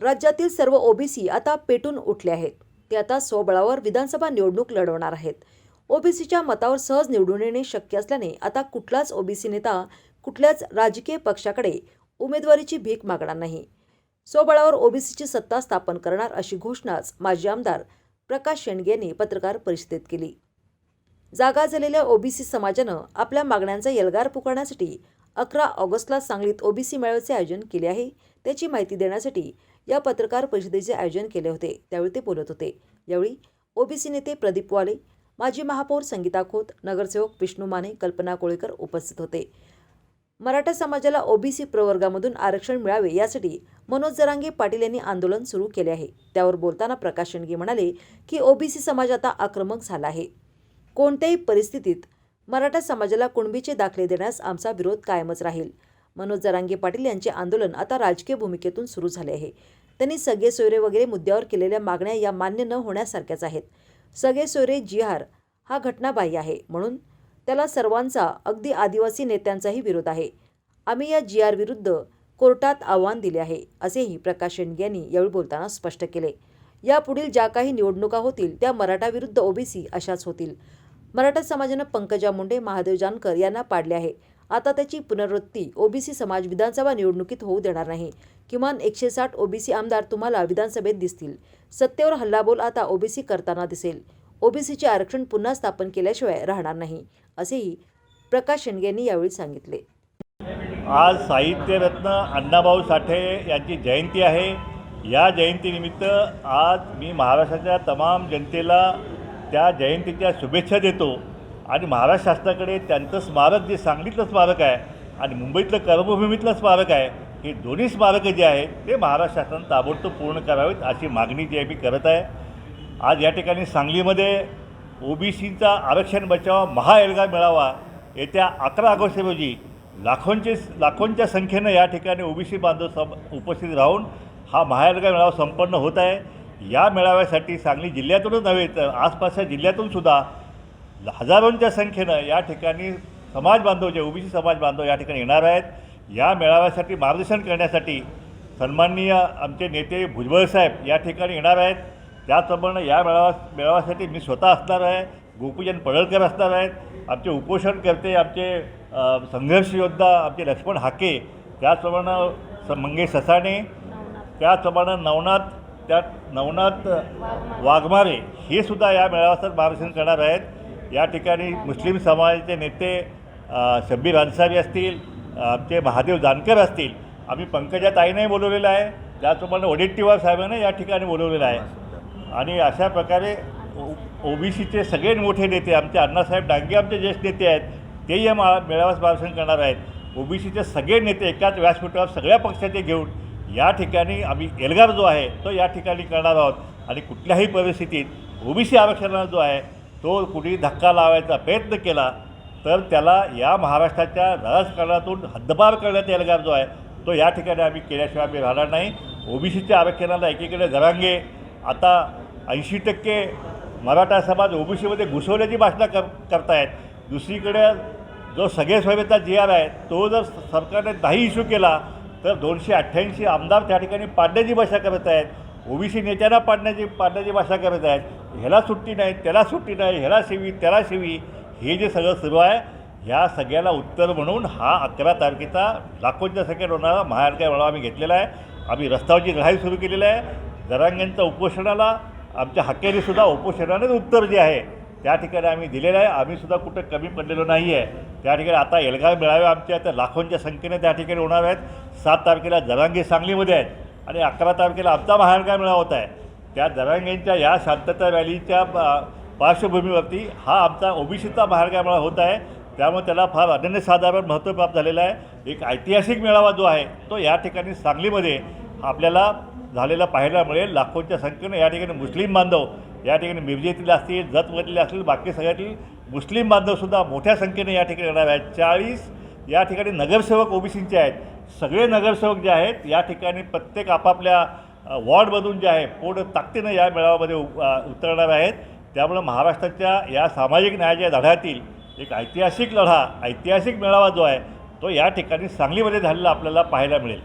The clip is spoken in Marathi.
राज्यातील सर्व ओबीसी आता पेटून उठले आहेत. ते आता स्वबळावर विधानसभा निवडणूक लढवणार आहेत. ओबीसीच्या मतावर सहज निवडून येणे शक्य असल्याने आता कुठलाच ओबीसी नेता कुठल्याच राजकीय पक्षाकडे उमेदवारीची भीक मागणार नाही. स्वबळावर ओबीसीची सत्ता स्थापन करणार अशी घोषणाच माजी आमदार प्रकाश शेंडगे यांनी पत्रकार परिषदेत केली. जागा झालेल्या ओबीसी समाजानं आपल्या मागण्यांचा एल्गार पुकारण्यासाठी अकरा ऑगस्टला सांगलीत ओबीसी मेळाव्याचे आयोजन केले आहे. त्याची माहिती देण्यासाठी या पत्रकार परिषदेचे आयोजन केले होते. त्यावेळी ते बोलत होते. यावेळी ओबीसी नेते प्रदीप वाले माजी महापौर संगीता खोत नगरसेवक विष्णू माने कल्पना कोळेकर उपस्थित होते. मराठा समाजाला ओबीसी प्रवर्गामधून आरक्षण मिळावे यासाठी मनोज जरांगे पाटील यांनी आंदोलन सुरू केले आहे. त्यावर बोलताना प्रकाश शेंडगे म्हणाले की ओबीसी समाज आता आक्रमक झाला आहे. कोणत्याही परिस्थितीत मराठा समाजाला कुणबीचे दाखले देण्यास आमचा विरोध कायमच राहील. मनोज जरांगे पाटील यांचे आंदोलन आता राजकीय भूमिकेतून सुरू झाले आहे. त्यांनी सगळे सोयरे वगैरे मुद्द्यावर केलेल्या मागण्या या मान्य न होण्यासारख्याच आहेत. सगळे सोयरे जिहार हा घटनाबाह्य आहे म्हणून त्याला सर्वांचा अगदी आदिवासी नेत्यांचाही विरोध आहे. आम्ही या जी आर विरुद्ध कोर्टात आव्हान दिले आहे असेही प्रकाश शेंडगे यांनी यावेळी बोलताना स्पष्ट केले. यापुढील ज्या काही निवडणुका होतील त्या मराठा विरुद्ध ओबीसी अशाच होतील. मराठा समाजानं पंकजा मुंडे महादेव जानकर यांना पाडले आहे. आता त्याची पुनरावृत्ती ओबीसी समाज विधानसभा निवडणुकीत होऊ देणार नाही. किमान एकशे साठ ओबीसी आमदार तुम्हाला विधानसभेत दिसतील. सत्तेवर हल्लाबोल आता ओबीसी करताना दिसेल. ओबीसीचे आरक्षण पुन्हा स्थापन केल्याशिवाय राहणार नाही असेही प्रकाश शेंडगे यांनी यावेळी सांगितले. आज साहित्यरत्न अण्णाभाऊ साठे यांची जयंती आहे. या जयंतीनिमित्त आज मी महाराष्ट्राच्या तमाम जनतेला त्या जयंतीच्या शुभेच्छा देतो. आणि महाराष्ट्र शासनाकडे त्यांचं स्मारक जे सांगलीतलं स्मारक आहे आणि मुंबईतलं कर्मभूमीतलं स्मारक आहे हे दोन्ही स्मारकं जे आहेत ते महाराष्ट्र शासनानं ताबडतोब पूर्ण करावेत अशी मागणी जी आहे मी करत आहे. आज या ठिकाणी सांगलीमध्ये ओबीसीचा आरक्षण बचाव महाएल्गार मिळावा येत्या अकरा ऑगस्ट रोजी लाखोंचे लाखोंच्या संख्येनं या ठिकाणी ओबीसी बांधव सम उपस्थित राहून हा महाएल्गार मेळावा संपन्न होत आहे. या मेळाव्यासाठी सांगली जिल्ह्यातूनच नव्हे तर आसपासच्या जिल्ह्यातून सुद्धा हजारोंच्या संख्येनं या ठिकाणी समाज बांधव जे ओबीसी समाज बांधव या ठिकाणी येणार आहेत या मेळाव्यासाठी मार्गदर्शन करण्यासाठी सन्माननीय आमचे नेते भुजबळ साहेब या ठिकाणी येणार आहेत. त्याचप्रमाणे या मेळावा मेळाव्यासाठी मी स्वतः असणार आहे गोपीचंद पडळकर असणार आहेत आमचे उपोषणकर्ते आमचे संघर्ष योद्धा आमचे लक्ष्मण हाके त्याचप्रमाणे स मंगेश ससाणे त्याचप्रमाणे नवनाथ त्या नवनाथ वाघमारे हे सुद्धा या मेळाव्यासाठी मार्गदर्शन करणार आहेत. या ठिकाणी मुस्लिम समाजाचे नेते शब्बीर अन्सारी असतील आमचे महादेव जानकर असतील आम्ही पंकजा ताईने बोलवलेलं आहे. त्याचप्रमाणे वडेट्टीवार साहेबांना या ठिकाणी बोलवलेलं आहे. आणि अशा प्रकारे ओबीसीचे सगळे मोठे नेते आमचे अण्णासाहेब डांगे आमचे ज्येष्ठ नेते आहेत तेही या मा मेळाव्यास भाषण करणार आहेत. ओबीसीचे सगळे नेते एकाच व्यासपीठावर सगळ्या पक्षाचे घेऊन या ठिकाणी आम्ही एल्गार जो आहे तो या ठिकाणी करणार आहोत. आणि कुठल्याही परिस्थितीत ओबीसी आरक्षणाला जो आहे तो कुणी धक्का लावायचा प्रयत्न केला तर त्याला या महाराष्ट्राच्या राजकारणातून हद्दपार करण्यात येणार जो आहे तो या ठिकाणी आम्ही केल्याशिवाय आम्ही राहणार नाही. ओबीसीच्या आरक्षणाला एकीकडे जरांगे. आता ऐंशी टक्के मराठा समाज ओबीसीमध्ये घुसवण्याची भाषणा कर करतायत. दुसरीकडे जो सगळे स्वयंचा जी आर आहे तो जर सरकारने नाही इश्यू केला तर दोनशे अठ्ठ्याऐंशी आमदार त्या ठिकाणी पाडण्याची भाषा करत आहेत ओबीसी नेत्यांना पाडण्याची पाडण्याची भाषा करत आहेत. ह्याला सुट्टी नाही त्याला सुट्टी नाही ह्याला शिवी त्याला शिवी. हे जे सगळं सुरू आहे ह्या सगळ्याला उत्तर म्हणून हा अकरा तारखेचा लाखोंच्या संख्येत होणारा महाराष्ट्र मेळावा आम्ही घेतलेला आहे. आम्ही रस्त्यावरची लढाई सुरू केलेली आहे. जरांग्यांच्या उपोषणाला आमच्या हक्केरीसुद्धा उपोषणानेच उत्तर जे आहे त्या ठिकाणी आम्ही दिलेलं आहे. आम्हीसुद्धा कुठं कमी पडलेलो नाही आहे. त्या ठिकाणी आता एल्गार मेळावे आमच्या आता लाखोंच्या संख्येने त्या ठिकाणी होणार आहेत. सात तारखेला जरांगे सांगलीमध्ये आहेत. आणि अकरा तारखेला आमचा महाराष्ट्र मेळावा होत आहे. त्या दरांगेंच्या या शांतता रॅलीच्या पार्श्वभूमीवरती हा आमचा ओबीसीचा महाराष्ट्र मेळावा होत आहे. त्यामुळे त्याला फार अनन्यसाधारण महत्त्व प्राप्त झालेलं आहे. एक ऐतिहासिक मेळावा जो आहे तो या ठिकाणी सांगलीमध्ये आपल्याला झालेला पाहायला मिळेल लाखोंच्या संख्येनं या ठिकाणी मुस्लिम बांधव या ठिकाणी मिरजेतील असतील जतमधील असतील बाकी सगळ्यातील मुस्लिम बांधवसुद्धा मोठ्या संख्येने या ठिकाणी येणार आहेत. चाळीस या ठिकाणी नगरसेवक ओबीसींचे आहेत. सगळे नगरसेवक जे आहेत या ठिकाणी प्रत्येक आपापल्या वॉर्डमधून जे आहे पूर्ण ताकदीनं या मेळाव्यामध्ये उ- उतरणार आहेत. त्यामुळं महाराष्ट्राच्या या सामाजिक न्यायाच्या लढ्यातील एक ऐतिहासिक लढा ऐतिहासिक मेळावा जो आहे तो या ठिकाणी सांगलीमध्ये झालेला आपल्याला पाहायला मिळेल.